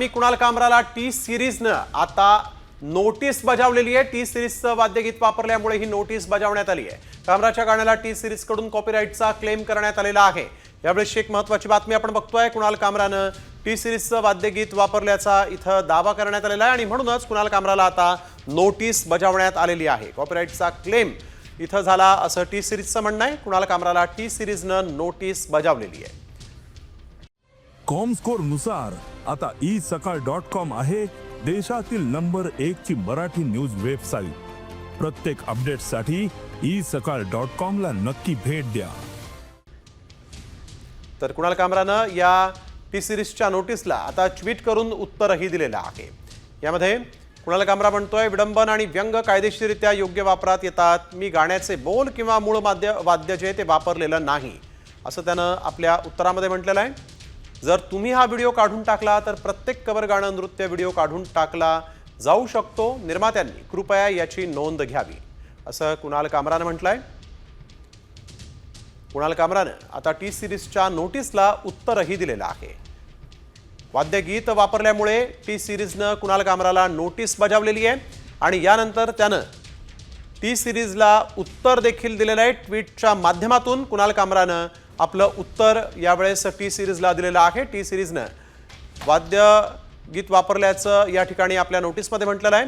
बातमी कुणाल कामराला टी सिरीजनं. आता नोटीस बजावलेली आहे. टी सिरीजचं वाद्यगीत वापरल्यामुळे ही नोटीस बजावण्यात आली आहे. कामराच्या गाण्याला टी सिरीजकडून कॉपीराईटचा क्लेम करण्यात आलेला आहे. यावेळेस एक महत्वाची बातमी आपण बघतोय. कुणाल कामरानं टी सिरीजचं वाद्यगीत वापरल्याचा इथं दावा करण्यात आलेला आहे आणि म्हणूनच कुणाल कामराला आता नोटीस बजावण्यात आलेली आहे. कॉपीराईटचा क्लेम इथं झाला असं टी सिरीजचं म्हणणं आहे. कुणाल कामराला टी सिरीजनं नोटीस बजावलेली आहे. कॉमस्कोरनुसार आता ई सकाळ डॉट कॉम आहे देशातील नंबर एक ची मराठी न्यूज वेबसाईट प्रत्येक अपडेटसाठी ई सकाळ डॉट कॉम ला नक्की भेट द्या. तर कुणाल कामरानं या टी सिरीजच्या नोटीसला आता ट्विट करून उत्तरही दिलेलं आहे. यामध्ये कुणाल कामरा म्हणतोय विडंबन आणि व्यंग कायदेशीररित्या योग्य वापरात येतात. मी गाण्याचे बोल किंवा मूळ वाद्य वाद्य जे आहे ते वापरलेलं नाही. असं त्यानं आपल्या उत्तरामध्ये म्हटलेलं आहे. जर तुम्ही हा व्हिडिओ काढून टाकला तर प्रत्येक कवर गाणं नृत्य व्हिडिओ काढून टाकला जाऊ शकतो. निर्मात्यांनी कृपया याची नोंद घ्यावी. असं कुणाल कामरानं म्हटलंय? कुणाल कामरानं? आता टी सिरीजच्या नोटीसला उत्तरही दिलेलं आहे. वाद्यगीत वापरल्यामुळे टी सिरीजनं कुणाल कामराला नोटीस बजावलेली आहे. आणि यानंतर त्यानं टी सिरीजला उत्तर देखील दिलेलं आहे. ट्विटच्या माध्यमातून कुणाल कामरानं आपलं उत्तर यावेळेस टी सिरीजला दिलेलं आहे. टी सिरीजनं वाद्य गीत वापरल्याचं या ठिकाणी आपल्या नोटीसमध्ये म्हटलेलं आहे.